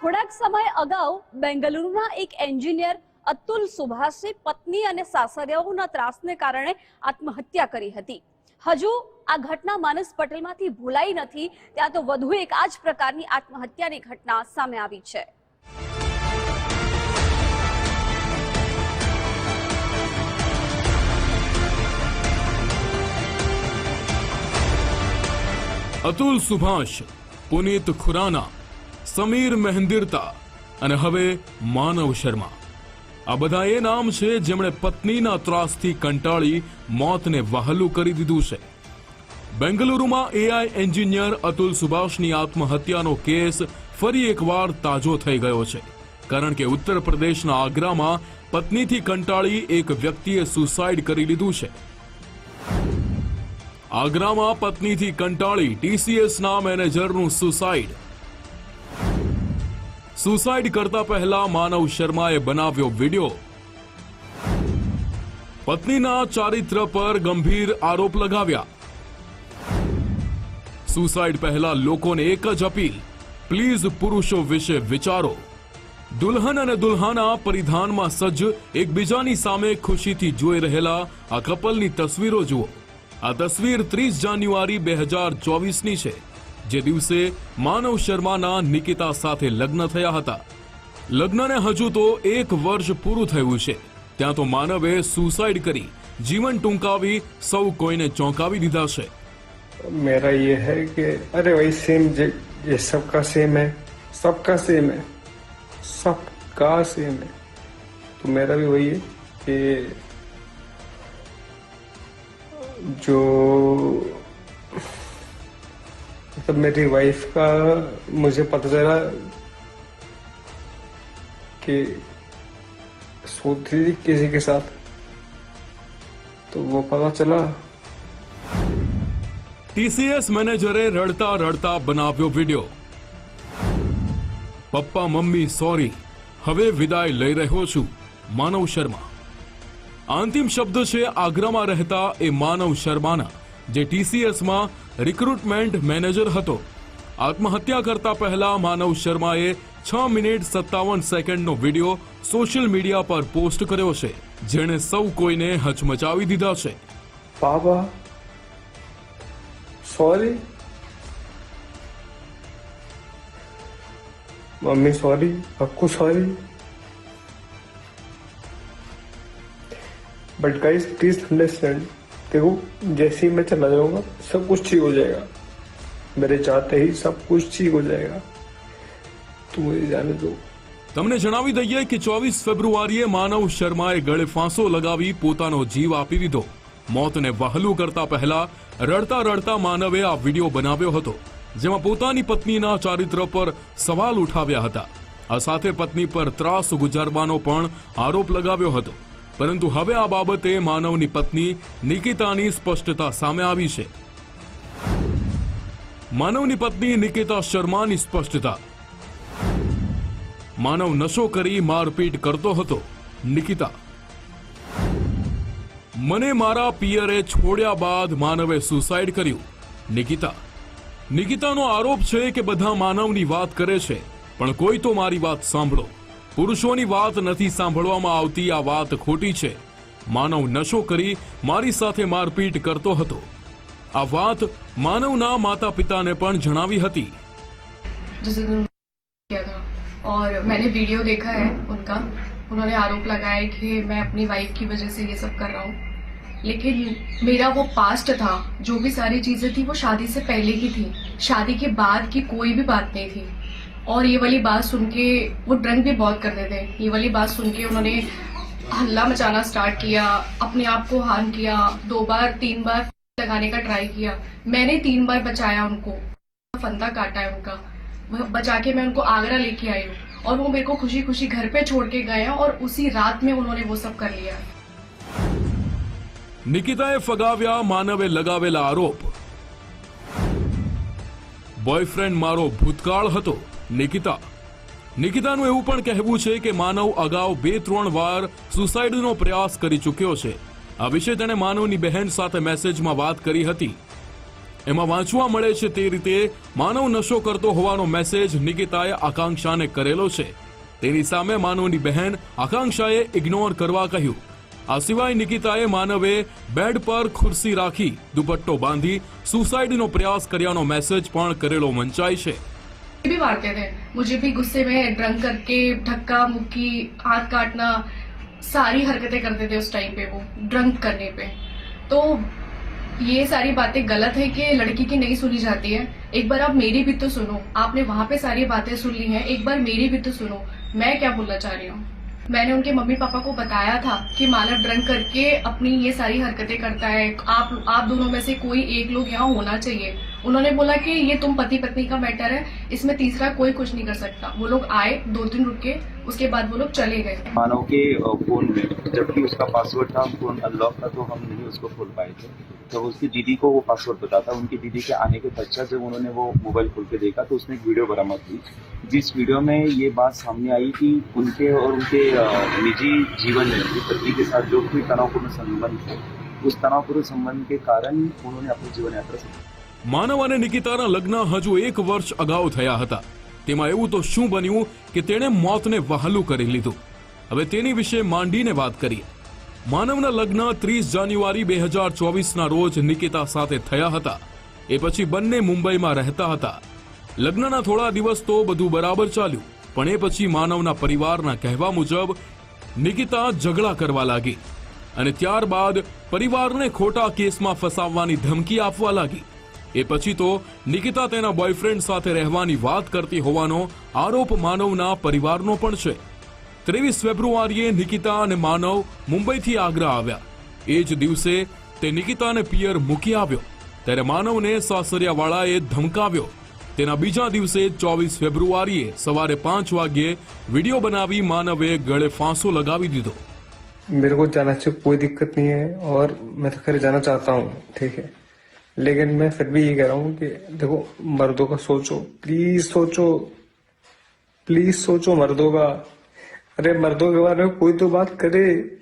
થોડાક સમય અગાઉ બેંગલુરુના એક એન્જિનિયર અતુલ સુભાષે પત્ની અને સાસરિયાઓના ત્રાસને કારણે આત્મહત્યા કરી હતી. હજુ આ ઘટના માનસ પટેલમાંથી ભૂલાઈ નથી, ત્યાં તો વધુ એક આ જ પ્રકારની આત્મહત્યાની ઘટના સામે આવી છે. અતુલ સુભાષ, પુનિત ખુરાના સમીર મહેન્દિરતા અને હવે માનવ શર્મા. આ બધા એ નામ છે જેમણે પત્નીના ત્રાસથી કંટાળી મોતને વહાલું કરી દીધું છે. બેંગલુરુમાં એઆઈ એન્જિનિયર અતુલ સુભાષની આત્મહત્યાનો કેસ ફરી એકવાર તાજો થઈ ગયો છે. કારણ કે ઉત્તર પ્રદેશના આગ્રામાં પત્નીથી કંટાળી એક વ્યક્તિએ સુસાઇડ કરી લીધું છે. આગ્રામાં પત્નીથી કંટાળી ટીસીએસના મેનેજરનું સુસાઇડ સુસાઇડ કરતા પહેલા માનવ શર્માએ બનાવ્યો વિડિયો. પત્નીના ચારિત્ર પર ગંભીર આરોપ લગાવ્યા. સુસાઇડ પહેલા લોકોને એક જ અપીલ પ્લીઝ પુરુષો વિશે વિચારો. દુલ્હન અને દુલ્હાના પરિધાનમાં સજ્જ એકબીજાની સામે ખુશીથી જોઈ રહેલા આ કપલની તસવીરો જુઓ. આ તસવીર ત્રીસ જાન્યુઆરી બે હજાર ચોવીસની છે. જે દિવસે માનવ શર્માના નિકિતા સાથે લગ્ન થયા હતા લગ્નને હજુ તો એક વર્ષ પૂરું થયું છે ત્યાં તો માનવે સુસાઇડ કરી જીવન ટૂંકાવી સૌ કોઈને ચોંકાવી દીધા છે मेरा ये है कि अरे वही सेम ये सबका सेम है सबका सेम है सबका सेम है तो मेरा भी वही है कि जो मतलब मेरी वाइफ का मुझे पता चला कि सोती थी किसी के साथ तो वो पता चला ટીસીએસ મેનેજરે રડતા રડતા બનાવ્યો વિડિયો પપ્પા મમ્મી સોરી હવે વિદાય લઈ રહ્યો છું માનવ શર્મા અંતિમ શબ્દ છે આગ્રામાં રહેતા એ માનવ શર્માના જે ટીસીએસમાં રિક્રુટમેન્ટ મેનેજર હતો. આત્મહત્યા કરતા પહેલા માનવ શર્માએ છ મિનિટ સત્તાવન સેકન્ડનો વીડિયો સોશિયલ મીડિયા પર પોસ્ટ કર્યો છે, જેણે સૌ કોઈને હચમચાવી દીધા છે. બાબા sorry mummy sorry Akku sorry but guys please understand देखो जैसे ही मैं चला जाऊंगा सब कुछ ठीक हो जाएगा मेरे चाहते ही सब कुछ ठीक हो जाएगा तो मुझे जाने दो તમને જણાવી દઈએ કે ચોવીસ ફેબ્રુઆરીએ માનવ શર્માએ ગળે ફાંસો લગાવી પોતાનો જીવ આપી દીધો મોતને વહાલું કરતા પહેલા રડતા રડતા માનવે આ વિડિયો બનાવ્યો હતો જેમાં પોતાની પત્નીના ચારિત્ર પર સવાલ ઉઠાવ્યા હતા આ સાથે પત્ની પર ત્રાસ ગુજારવાનો પણ આરોપ લગાવ્યો હતો પરંતુ હવે આ બાબતે માનવની પત્ની નિકિતાની સ્પષ્ટતા સામે આવી છે. માનવની પત્ની નિકિતા શર્માની સ્પષ્ટતા. માનવ નશો કરી મારપીટ કરતો હતો, નિકિતા. મને મારા પિયરે છોડ્યા બાદ માનવે સુસાઇડ કર્યું, નિકિતા. નિકિતાનો આરોપ છે કે બધા માનવની વાત કરે છે, પણ કોઈ તો મારી વાત સાંભળો. પુરુષોની વાત નથી સાંભળવામાં આવતી આ વાત ખોટી છે માનવ નશો કરી મારી સાથે મારપીટ કરતો હતો આ વાત માનવના માતા પિતાને પણ જણાવી હતી जिस दिन उन्होंने किया था और मैंने वीडियो देखा है उनका उन्होंने आरोप लगाया है कि मैं अपनी वाइफ की वजह से ये सब कर रहा हूँ लेकिन मेरा वो पास्ट था जो भी सारी चीजें थी वो शादी से पहले की थी शादी के बाद की कोई भी बात नहीं थी और ये वाली बात सुन के वो ड्रंक भी बहुत करते थे। ये वाली बात सुन के उन्होंने हल्ला मचाना स्टार्ट किया, अपने आप को हार्म किया, दो बार, तीन बार लगाने का ट्राई किया। मैंने तीन बार बचाया उनको। फंदा काटा है उनका। बचा के मैं उनको आगरा लेके आई हूँ। और वो मेरे को खुशी खुशी घर पे छोड़ के गए और उसी रात में उन्होंने वो सब कर लिया। निकिता फगाव्या, मानवे लगावेला आरोप। બોયફ્રેન્ડ મારો ભૂતકાળ હતો, નિકિતા. નિકિતાનું એવું પણ કહેવું છે કે માનવ અગાઉ બે ત્રણ વાર સુસાઇડનો પ્રયાસ કરી ચૂક્યો છે. આ વિશે તેણે માનવની બહેન સાથે મેસેજમાં વાત કરી હતી. એમાં વાંચવા મળે છે તે રીતે માનવ નશો કરતો હોવાનો મેસેજ નિકિતાએ આકાંક્ષાને કરેલો છે. તેની સામે માનવની બહેન આકાંક્ષાએ ઇગ્નોર કરવા કહ્યું. આ સિવાય નિકિતાએ માનવે બેડ પર ખુરશી રાખી દુપટ્ટો બાંધી સુસાઇડનો પ્રયાસ કર્યાનો મેસેજ પણ કરેલો મંચાય છે भी मारते थे मुझे भी गुस्से में ड्रंक करके धक्का मुक्की हाथ काटना सारी हरकतें करते थे उस टाइम पे वो ड्रंक करने पे तो ये सारी बातें गलत है कि लड़की की नहीं सुनी जाती है एक बार आप मेरी भी तो सुनो आपने वहां पे सारी बातें सुन ली हैं एक बार मेरी भी तो सुनो मैं क्या बोलना चाह रही हूँ मैंने उनके मम्मी पापा को बताया था कि मानव ड्रंक करके अपनी ये सारी हरकतें करता है आप आप दोनों में से कोई एक लोग यहाँ होना चाहिए उन्होंने बोला कि ये तुम पति पत्नी का मैटर है, इसमें तीसरा कोई कुछ नहीं कर सकता। वो लोग आए, दो दिन रुके, उसके बाद वो लोग चले गए। मानव के फ़ोन में, जबकि उसका पासवर्ड था फ़ोन अनलॉक था तो हम नहीं उसको खोल पाए थे। तो उसकी दीदी को वो पासवर्ड पता था उनकी दीदी के आने के पश्चात जब उन्होंने वो मोबाइल खोल के देखा तो उसमें एक वीडियो बरामद हुई जिस वीडियो में ये बात सामने आई कि उनके और उनके निजी जीवन में, उनकी पत्नी के साथ जो कोई तनावपूर्ण संबंध थे, उस तनावपूर्ण संबंध के कारण उन्होंने अपनी जीवन यात्रा से માનવ અને નિકિતાના લગ્ન હજુ એક વર્ષ અગાઉ થયા હતા. તેમાં એવું તો શું બન્યું કે તેણે મોતને વહાલું કરી લીધું. હવે તેની વિશે માંડીને વાત કરીએ. માનવના લગ્ન ત્રીસ જાન્યુઆરી બે હજાર ચોવીસના રોજ નિકિતા સાથે થયા હતા. એ પછી બંને મુંબઈમાં રહેતા હતા. લગ્નના થોડા દિવસ તો બધું બરાબર ચાલ્યું, પણ એ પછી માનવના પરિવારના કહેવા મુજબ નિકિતા ઝઘડા કરવા લાગી. અને ત્યારબાદ પરિવારને ખોટા કેસમાં ફસાવવાની ધમકી આપવા લાગી. એ પછી તો નિકિતા તેના બોયફ્રેન્ડ સાથે રહેવાની વાત કરતી હોવાનો આરોપ માનવના પરિવારનો પણ છે ત્રેવીસ ફેબ્રુઆરીએ નિકિતા અને માનવ મુંબઈથી આગ્રા આવ્યા એ જ દિવસે તે નિકિતાને પિયર મૂકી આવ્યો ત્યારે માનવને સાસરિયાવાળાએ ધમકાવ્યો તેના બીજા દિવસે ચોવીસ ફેબ્રુઆરીએ સવારે પાંચ વાગ્યે વિડીયો બનાવી માનવે ગળે ફાંસો લગાવી દીધો मेरे को जाना चाहिए कोई दिक्कत नहीं है और मैं तो खैर जाना चाहता हूँ ठीक है लेकिन मैं फिर भी ये कह रहा हूँ कि देखो, मर्दों का सोचो। प्लीज़ सोचो। प्लीज़ सोचो मर्दों का। अरे, मर्दों के बारे में कोई तो बात करे।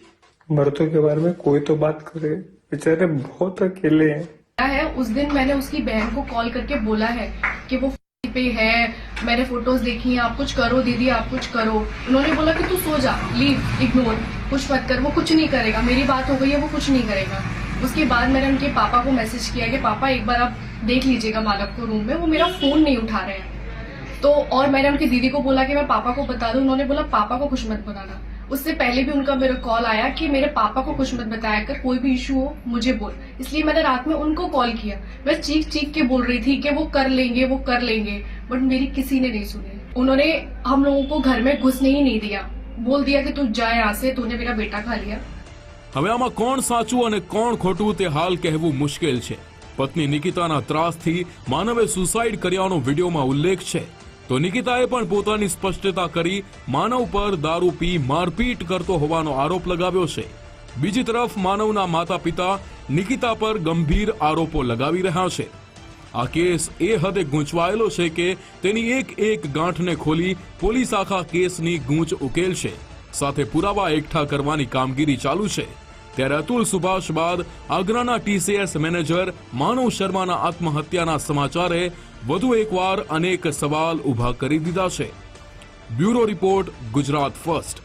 मर्दों के बारे में कोई तो बात करे। बेचारे बहुत अकेले हैं। है? उस दिन मैंने उसकी बहन को कॉल करके बोला है कि वो पे है। मैंने फ़ोटोज़ देखी हैं। आप कुछ करो दीदी, आप कुछ करो। उन्होंने बोला कि तू सो जा। लीव इग्नोर कुछ मत कर। वो कुछ नहीं करेगा। मेरी बात हो गई है, वो कुछ नहीं करेगा। उसके बाद मैंने उनके पापा को मैसेज किया कि, पापा, एक बार आप देख लीजिएगा मालक को रूम में। वो मेरा फ़ोन नहीं उठा रहे हैं। तो और मैंने उनकी दीदी को बोला कि, मैं पापा को बता दूँ। उन्होंने बोला, पापा को कुछ मत बताना। उससे पहले भी उनका मेरा कॉल आया कि, मेरे पापा को कुछ मत बताया कर, कोई भी इशू हो, मुझे बोल। इसलिए मैंने रात में उनको कॉल किया। मैं चीख चीख के बोल रही थी कि, वो कर लेंगे, वो कर लेंगे। बट मेरी किसी ने नहीं सुनी। उन्होंने हम लोगों को घर में घुसने ही नहीं दिया। बोल दिया कि, तू जा यहाँ से, तूने मेरा बेटा खा लिया। હવે આમાં કોણ સાચું અને કોણ ખોટું તે હાલ કહેવું મુશ્કેલ છે. પત્ની નિકિતાના ત્રાસથી માનવે સુસાઇડ કર્યાનો વિડીયોમાં ઉલ્લેખ છે. તો નિકિતાએ પણ પોતાની સ્પષ્ટતા કરી માનવ પર દારૂ પી મારપીટ કરતો હોવાનો આરોપ લગાવ્યો છે. બીજી તરફ માનવના માતા પિતા નિકિતા પર ગંભીર આરોપો લગાવી રહ્યા છે. આ કેસ એ હદે ગૂંચવાયેલો છે કે તેની એક એક ગાંઠને ખોલી પોલીસ આખા કેસની ગૂંચ ઉકેલશે. સાથે પુરાવા એકઠા કરવાની કામગીરી ચાલુ છે. ત્યારે અતુલ સુભાષ બાદ આગ્રાના ટીસીએસ મેનેજર માનવ શર્માના આત્મહત્યાના સમાચારે વધુ એકવાર અનેક સવાલ ઊભા કરી દીધા છે. Bureau report Gujarat first.